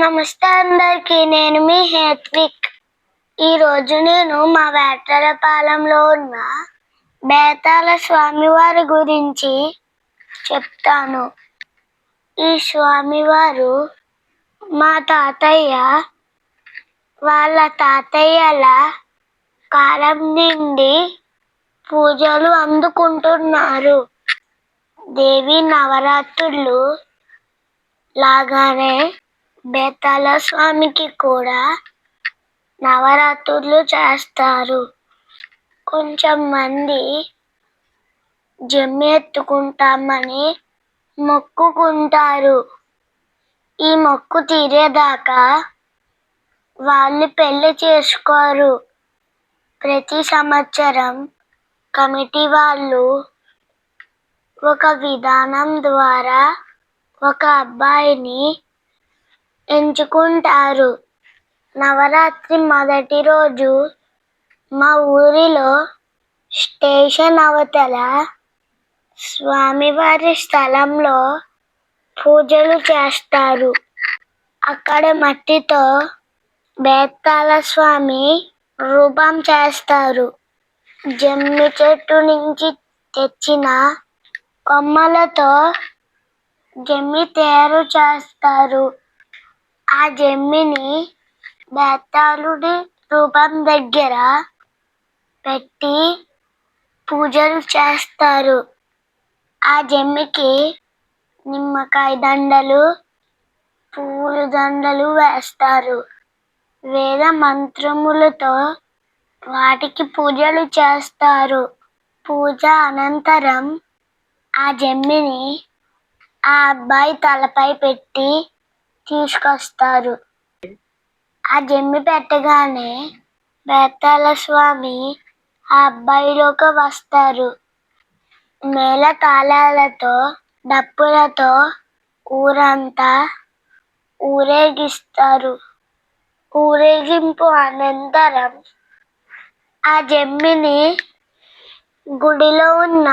నమస్తే అందరికి నేను మీ హేత్విక్. ఈరోజు నేను మా వేటలపాలెంలో ఉన్న బేతాల స్వామివారి గురించి చెప్తాను. ఈ స్వామివారు మా తాతయ్య వాళ్ళ తాతయ్యల కాలం నుండి పూజలు అందుకుంటున్నారు. దేవి నవరాత్రులు లాగానే బేతాళ స్వామికి కూడా నవరాత్రులు చేస్తారు. కొంచెం మంది జమ్మి ఎత్తుకుంటామని మొక్కుకుంటారు. ఈ మొక్కు తీరేదాకా వాళ్ళు పెళ్ళి చేసుకోరు. ప్రతి సంవత్సరం కమిటీ వాళ్ళు ఒక విధానం ద్వారా ఒక అబ్బాయిని ఎంచుకుంటారు. నవరాత్రి మొదటి రోజు మా ఊరిలో స్టేషన్ అవతల స్వామివారి స్థలంలో పూజలు చేస్తారు. అక్కడ మట్టితో బేత్తాల స్వామి రూపం చేస్తారు. జమ్మి చెట్టు నుంచి తెచ్చిన కొమ్మలతో జమ్మి తయారు చేస్తారు. ఆ జమ్మిని బేతాళుడి రూపం దగ్గర పెట్టి పూజలు చేస్తారు. ఆ జమ్మికి నిమ్మకాయ దండలు పూల దండలు వేస్తారు. వేద మంత్రములతో వాటికి పూజలు చేస్తారు. పూజ అనంతరం ఆ జమ్మిని ఆ అబ్బాయి తలపై పెట్టి తీసుకొస్తారు ఆ జమ్మి పెట్టగానే బేతాల స్వామి ఆ అబ్బాయిలోకి వస్తారు. మేళ తాళాలతో డప్పులతో ఊరంతా ఊరేగిస్తారు. ఊరేగింపు అనంతరం ఆ జమ్మిని గుడిలో ఉన్న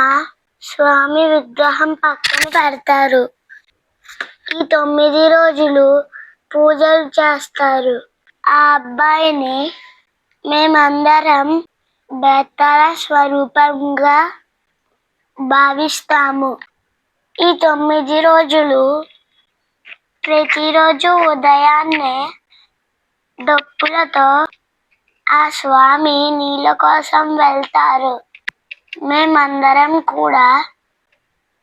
స్వామి విగ్రహం పక్కన పెడతారు. ఈ తొమ్మిది రోజులు పూజలు చేస్తారు. ఆ అబ్బాయిని మేమందరం బేతాళ స్వరూపంగా భావిస్తాము. ఈ తొమ్మిది రోజులు ప్రతిరోజు ఉదయాన్నే డప్పులతో ఆ స్వామి నీళ్ళ కోసం వెళ్తారు. మేమందరం కూడా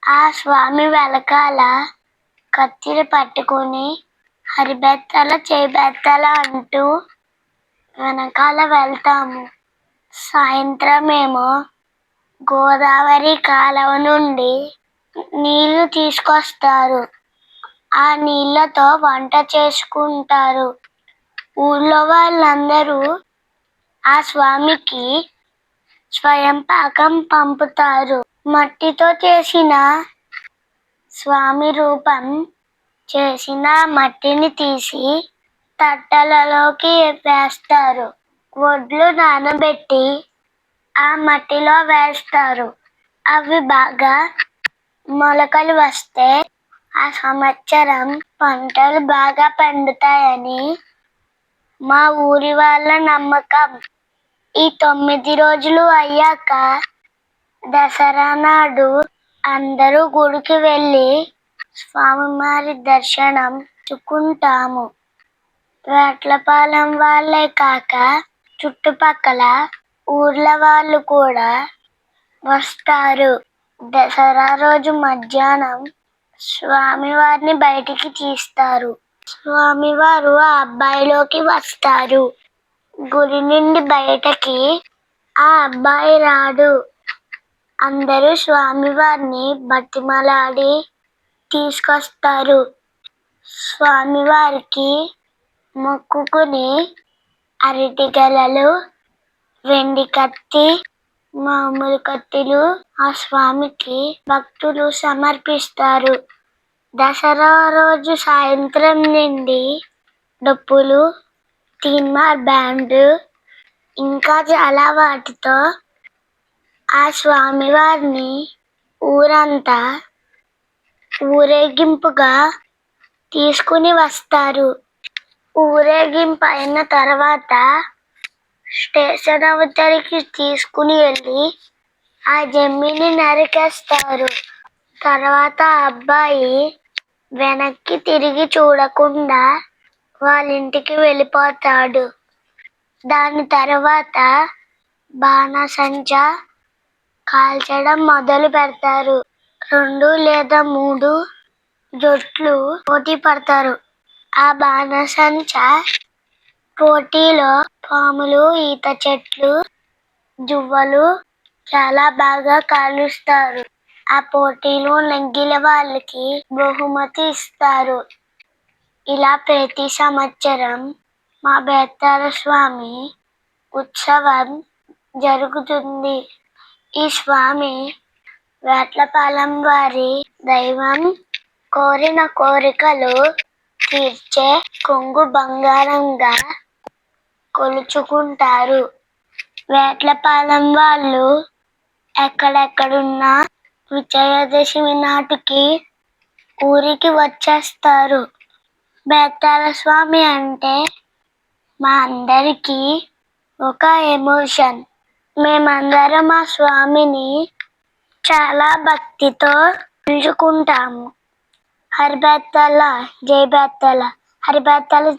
ఆ స్వామి వెనకాల కత్తిని పట్టుకుని హరిబెత్తల చేబెత్తల అంటూ వెనకాల వెళ్తాము. సాయంత్రం మేము గోదావరి కాలువ నుండి నీళ్ళు తీసుకొస్తారు. ఆ నీళ్ళతో వంట చేసుకుంటారు. ఊళ్ళో వాళ్ళందరూ ఆ స్వామికి స్వయం పాకం పంపుతారు. మట్టితో చేసిన స్వామి రూపం చేసిన మట్టిని తీసి తట్టలలోకి వేస్తారు. వడ్లు నానబెట్టి ఆ మట్టిలో వేస్తారు. అవి బాగా మొలకలు వస్తే ఆ సంవత్సరం పంటలు బాగా పండుతాయని మా ఊరి వాళ్ళ నమ్మకం. ఈ తొమ్మిది రోజులు అయ్యాక దసరా నాడు అందరూ గుడికి వెళ్ళి స్వామివారి దర్శనం చుకుంటాము వేట్లపాలెం వాళ్ళే కాక చుట్టుపక్కల ఊర్ల వాళ్ళు కూడా వస్తారు. దసరా రోజు మధ్యాహ్నం స్వామివారిని బయటికి తీస్తారు. స్వామివారు ఆ అబ్బాయిలోకి వస్తారు. గుడి నుండి బయటకి ఆ అబ్బాయి రాడు. అందరూ స్వామివారిని బతిమలాడి తీసుకొస్తారు. స్వామివారికి మొక్కుకుని అరటిగెలలు వెండి కత్తి మామూలు కత్తిలు ఆ స్వామికి భక్తులు సమర్పిస్తారు. దసరా రోజు సాయంత్రం నుండి డప్పులు తీన్మార్ బ్యాండ్ ఇంకా చాలా వాటితో ఆ స్వామివారిని ఊరంతా ఊరేగింపుగా తీసుకుని వస్తారు. ఊరేగింపు అయిన తర్వాత స్టేషన్ అవతలికి తీసుకుని వెళ్ళి ఆ జమ్మిని నరికేస్తారు. తర్వాత అబ్బాయి వెనక్కి తిరిగి చూడకుండా వాళ్ళ ఇంటికి వెళ్ళిపోతాడు. దాని తర్వాత బాణసంచా కాల్చడం మొదలు పెడతారు. రెండు లేదా మూడు జట్లు పోటీ పడతారు. ఆ బాణసంచ పోటీలో పాములు ఈత చెట్లు జువ్వలు చాలా బాగా కాలుస్తారు. ఆ పోటీలో నెగ్గిన వాళ్ళకి బహుమతి ఇస్తారు. ఇలా ప్రతి సంవత్సరం మా బేతార స్వామి ఉత్సవం జరుగుతుంది. ఈ స్వామి వేట్లపాలెం వారి దైవం కోరిన కోరికలు తీర్చే కొంగు బంగారంగా కొలుచుకుంటారు. వేట్లపాలెం వాళ్ళు ఎక్కడెక్కడున్నా విజయదశమి నాటికి ఊరికి వచ్చేస్తారు. బేతాల స్వామి అంటే మా అందరికీ ఒక ఎమోషన్. మేమందరం ఆ స్వామిని చాలా భక్తితో పిలుచుకుంటాము హరిబత్తల జై బేత్తల హరిబేత్తల